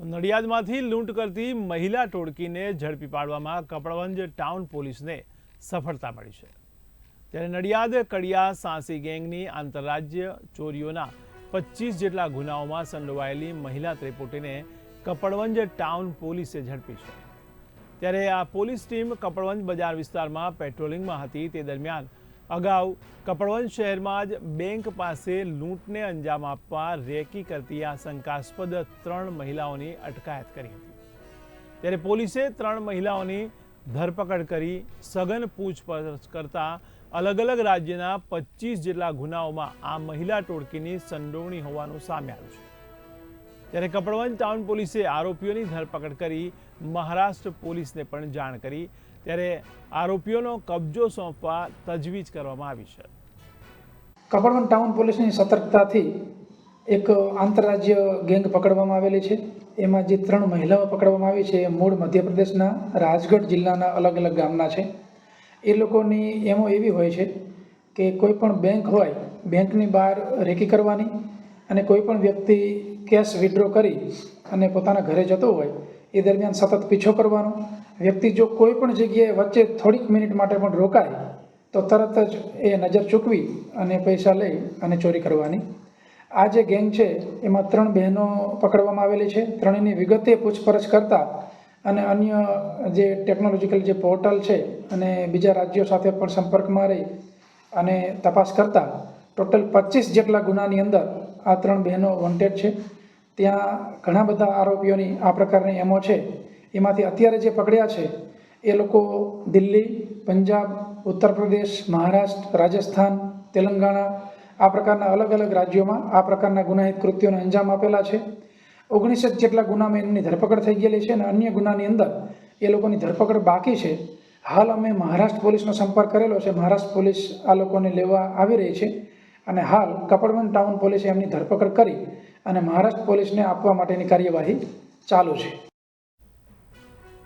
નડિયાદમાંથી લૂંટ કરતી મહિલા ટોળકીને ઝડપી પાડવામાં કપડવંજ ટાઉન પોલીસને સફળતા મળી છે. ત્યારે નડિયાદ કડિયા સાંસી ગેંગની આંતરરાજ્ય ચોરીઓના પચીસ જેટલા ગુનાઓમાં સંડોવાયેલી મહિલા ત્રિપુટીને કપડવંજ ટાઉન પોલીસે ઝડપી છે. ત્યારે આ પોલીસ ટીમ કપડવંજ બજાર વિસ્તારમાં પેટ્રોલિંગમાં હતી. તે દરમિયાન અગાઉ કપડવંજ શહેરમાં જ બેંક પાસે લૂંટને અંજામ આપવા રેકી કરતી આ શંકાસ્પદ ત્રણ મહિલાઓની અટકાયત કરી હતી. ત્યારે પોલીસે ત્રણ મહિલાઓની ધરપકડ કરી સઘન પૂછપરછ કરતા અલગ અલગ રાજ્યના પચીસ જેટલા ગુનાઓમાં આ મહિલા ટોળકીની સંડોવણી હોવાનું સામે આવ્યું છે. ત્યારે કપડવંજ ટાઉન પોલીસે આરોપીઓની ધરપકડ કરી, મહારાષ્ટ્ર પોલીસને પણ જાણ કરી. ત્યારે આરોપીઓનો કબજો સોંપવા તજવીજ કરવામાં આવી છે. કપડવન ટાઉન પોલીસની સતર્કતાથી એક આંતરરાજ્ય ગેંગ પકડવામાં આવેલી છે. એમાં જે ત્રણ મહિલાઓ પકડવામાં આવી છે, એ મૂળ મધ્યપ્રદેશના રાજગઢ જિલ્લાના અલગ અલગ ગામના છે. એ લોકોની એમો એવી હોય છે કે કોઈ પણ બેંક હોય બેંકની બહાર રેકી કરવાની અને કોઈ પણ વ્યક્તિ કેશ વિડ્રો કરી અને પોતાના ઘરે જતો હોય, એ દરમિયાન સતત પીછો કરવાનો. વ્યક્તિ જો કોઈ પણ જગ્યાએ વચ્ચે થોડીક મિનિટ માટે પણ રોકાય, તો તરત જ એ નજર ચૂકવી અને પૈસા લઈ અને ચોરી કરવાની. આ જે ગેંગ છે, એમાં ત્રણ બહેનો પકડવામાં આવેલી છે. ત્રણેયની વિગતે પૂછપરછ કરતા અને અન્ય જે ટેકનોલોજીકલ જે પોર્ટલ છે અને બીજા રાજ્યો સાથે પણ સંપર્કમાં રહી અને તપાસ કરતા, ટોટલ પચીસ જેટલા ગુનાની અંદર આ ત્રણ બહેનો વોન્ટેડ છે. ત્યાં ઘણા બધા આરોપીઓની આ પ્રકારની એમો છે. એમાંથી અત્યારે જે પકડ્યા છે, એ લોકો દિલ્હી, પંજાબ, ઉત્તર પ્રદેશ, મહારાષ્ટ્ર, રાજસ્થાન, તેલંગાણા, આ પ્રકારના અલગ અલગ રાજ્યોમાં આ પ્રકારના ગુનાહિત કૃત્યોને અંજામ આપેલા છે. ઓગણીસ જેટલા ગુનામાં એમની ધરપકડ થઈ ગયેલી છે અને અન્ય ગુનાની અંદર એ લોકોની ધરપકડ બાકી છે. હાલ અમે મહારાષ્ટ્ર પોલીસનો સંપર્ક કરેલો છે. મહારાષ્ટ્ર પોલીસ આ લોકોને લેવા આવી રહી છે અને હાલ કપડવન ટાઉન પોલીસે એમની ધરપકડ કરી અને મહારાષ્ટ્ર પોલીસને આપવા માટેની કાર્યવાહી ચાલુ છે.